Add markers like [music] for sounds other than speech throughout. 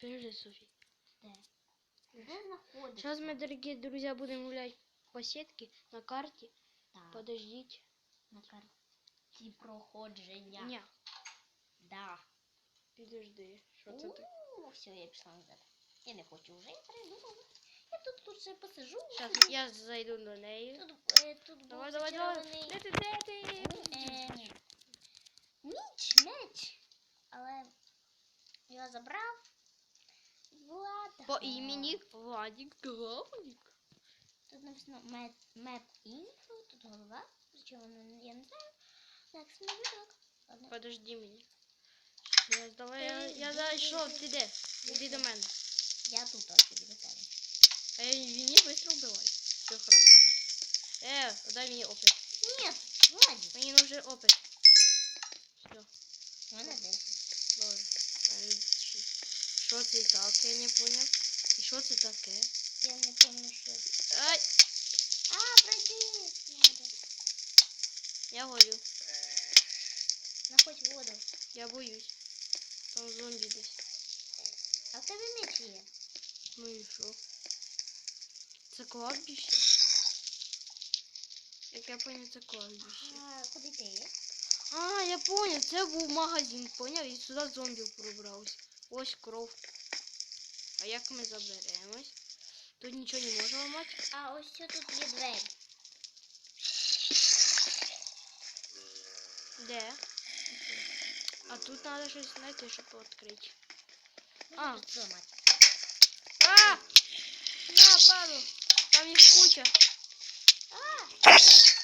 Подожди, Софи. Де? Де знаходиться? Сейчас мы, дорогие друзья, будем гулять по сетке на карте. Так, Подождите. на карті проходження. Не, Да. подожди. Что це так? О, все, я пішла назад. Я не хочу вже, я передумала. Я тут тут ще посижу. Сейчас я зайду до неї. Тут, е, тут Давай, давай, давай. Де ти, де ти? е, міч, меч. Але його забрав Влад. По імені Владик Гавник. Тут написано map, map info, тут голова. Причому вона, я не знаю. Так, смішок. Ладно. Подожди мені. Сейчас, давай, я, я зайшов, ти де? Іди до мене. Я тут ось тобі до тебе. Ей, віні быстро вбивай. Все хорошо. Е, дай мені опит. Ні, Владик. Мені нужен опит. Все, У мене 10. Що це таке, я не поняв. І що це таке? Я не що це. Ай, А, пройди. Надо. я горю. Находь воду. Я боюсь. Там зомбі десь. А в тебе меч є. Ну і що? Це кладбище? Як я поняв, це кладбище. А, куди ти є? А, я понял, це був магазин, поняв? І сюди зомбі пробрався. Ось кров. А як ми заберемось? Тут нічого не можна ламати. А, ось що тут є двері. Де? А тут треба щось знайти, щоб відкрити. А. Зламати. А! На, паду! Там їх куча. А!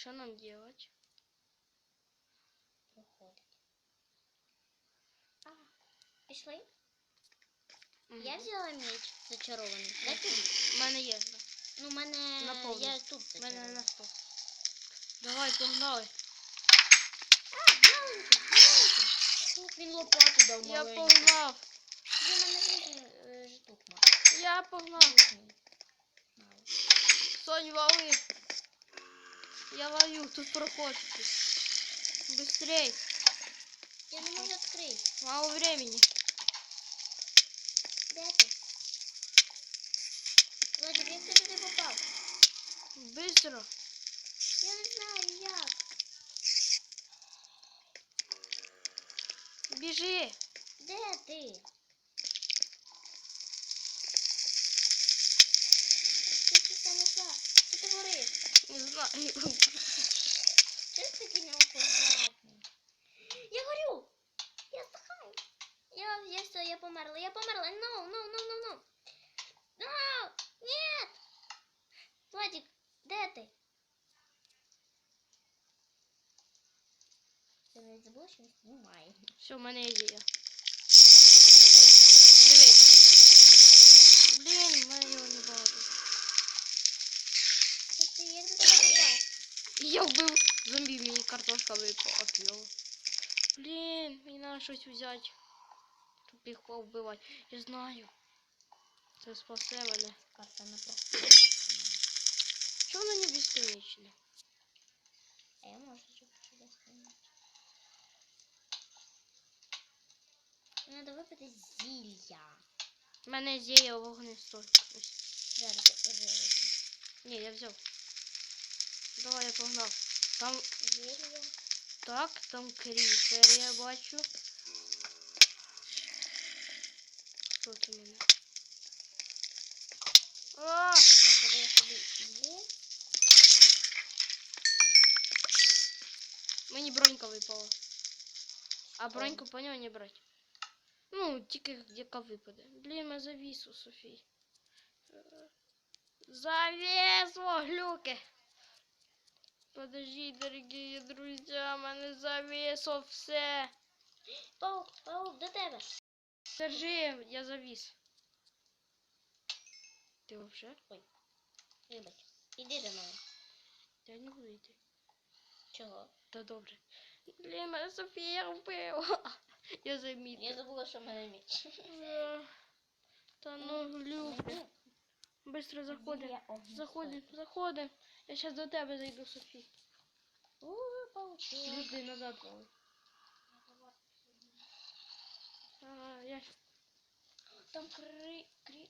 І що нам делать? Проходить. А, пішли? Мгм. Я взяла меч зачарований. Дай тобі. У мене є. да. Ну, в мене... Наповну. Я тут У мене зачарована. на сто. Давай, погнали. А, маленький, маленький. Ух, він лопату дав Я маленьку. погнав. Він мене різні е, штук мав. Я погнав. Різні. Мало. Сонь, вали. Я ловлю, тут проходите. Быстрей. Я не можу відкрити. Мало времени. Де ти? Владик, як ти туди попав? Быстро. Я не знаю як. Біжи. Де ти? Ти що там знайшла? Що ти говориш? [laughs] Ж. Я горю! Я здихаю! Я, я все, я померла, я померла. No, no, no, no, no. No! Нет! Владик, де ти? Ти не забула, що він знімає. Все, в мене ідея. Диви. Блін, в мене його не багато. Ти, ти як до тебе попав? Я вбив зомбі, мені картошка випала його. Блін, мені треба щось взяти. Тупіхо вбивати. Я знаю. Це спасе мене. Карта на проход. Чого воно не безконечне? А я можу чуть-чуть достануть. Надо випити зілля. У мене зія вогнестойкість. Зараз я поживуся. Ні, я взяв. Давай я погнав. Там Зілля. так, там кріпер я бачу. Що це в мене? А! Я собі зілля. Мені бронька випала. А броньку по нього не брать. Ну, тільки яка випаде. Блін, ми завісу, Софій. Е, Завісло, глюки. Подожди, дорогі друзі, мене завісло все. Паук, паук, до тебе. Держи, я завіс. Ти вже? Вибач. Іди до мене. Я не буду йти. Чого? Та добре. Блін, мене Софія вбила. [laughs] Я замітив. Я забула, що в мене меч. Та ну, Люби. Быстро заходим. Заходим, заходим. Я сейчас до тебе зайду, Софі. У, получила. Жди назад давай. А, я Там кри... кри...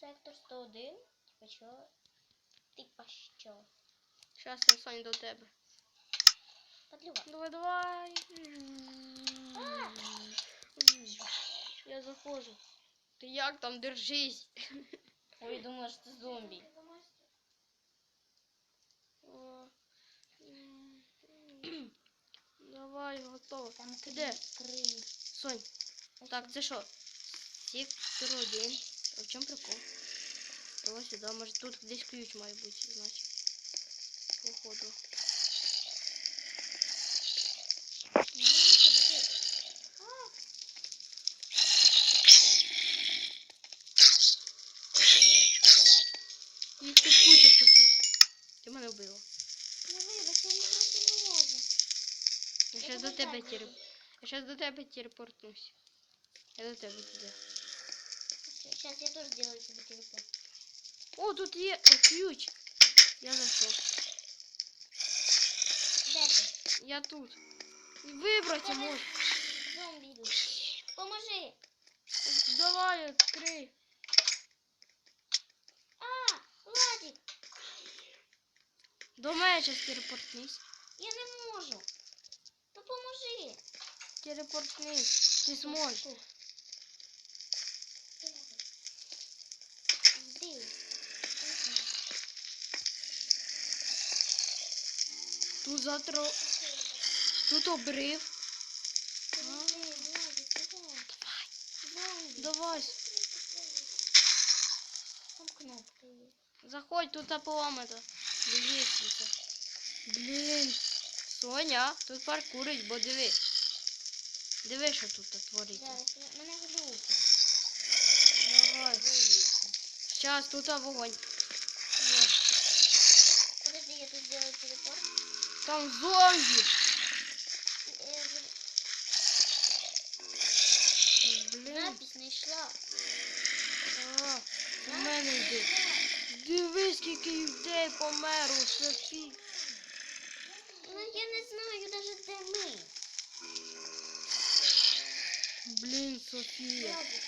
Сектор 101. Типа що? Типа що? щас я Сонь до тебе. Подлюга. Давай, давай. А! Я заходжу. Ти як там держись? Ой, думала, що зомбі. О, Давай, готово. Там де? Сонь, так, це що? Сектор один. А в чому прикол? Ось сюди, може тут десь ключ має бути, значить. Походу. Ну, куди ти? А, Їх тут куча Софі. Ти мене вбила. ну вибач, я не просто не можу. Я Я зараз до тебе тебе так телеп... Я зараз до тебе телепортнусь. Я до тебе туди. Сейчас я тоже сделаю себе телепорт. О, тут є о, ключ. Я зайшов. Де ти? Я тут. І вибрати можу. Зомбі йдуть. Поможи. Давай, відкрий. А, Владик, До мене зараз телепортнись. я не можу. Ну поможи. Телепортнись. Ти зможеш. Йди. Тут затро... Тут? Зомбі. Давай. Є. Заходь, тут. Дивіться. Блін. Соня, тут паркурить, бо. Диви, що тут твориться. Зараз, мене глюки. Давай. Сейчас, тут вогонь. Подожди, я тут сделаю телепорт. Там зомбі. Е, Блін. Запись знайшла. А, у мене йде. Дивись, скільки людей померло, Софі. Ну я не знаю даже де ми. Софія. Владик,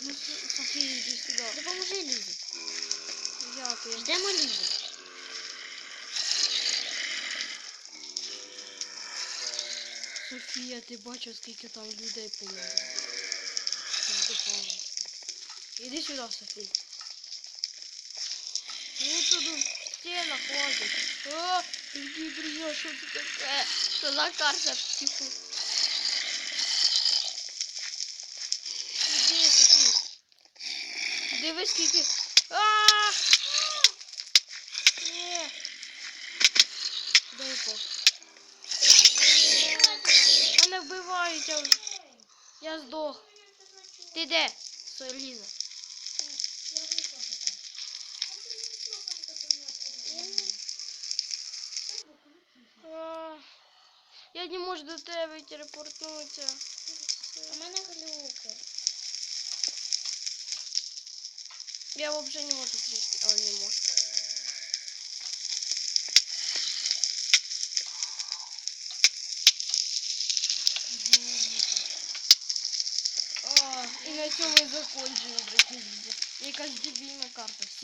Ну, Со- Софія, іди сюди. Допоможи Лізі. Дякую. Ждемо Лізі. Софія, ти бачиш, скільки там людей. Допомогу. Іди сюди, Софія. Ну туди в стінах ходить. О, іди прийо, що це таке? Це за карта психу. Іди, Софія. Дивись, скільки. А! Ні. Де я по? Мене вбивають, я, здох. Ти де? А, Я не можу до тебе телепортнутися. У мене глюки. Я взагалі не можу прийти. А, не можу. А, і на цьому і закінчую, дорогі друзі. Якась дебільна карта. Всім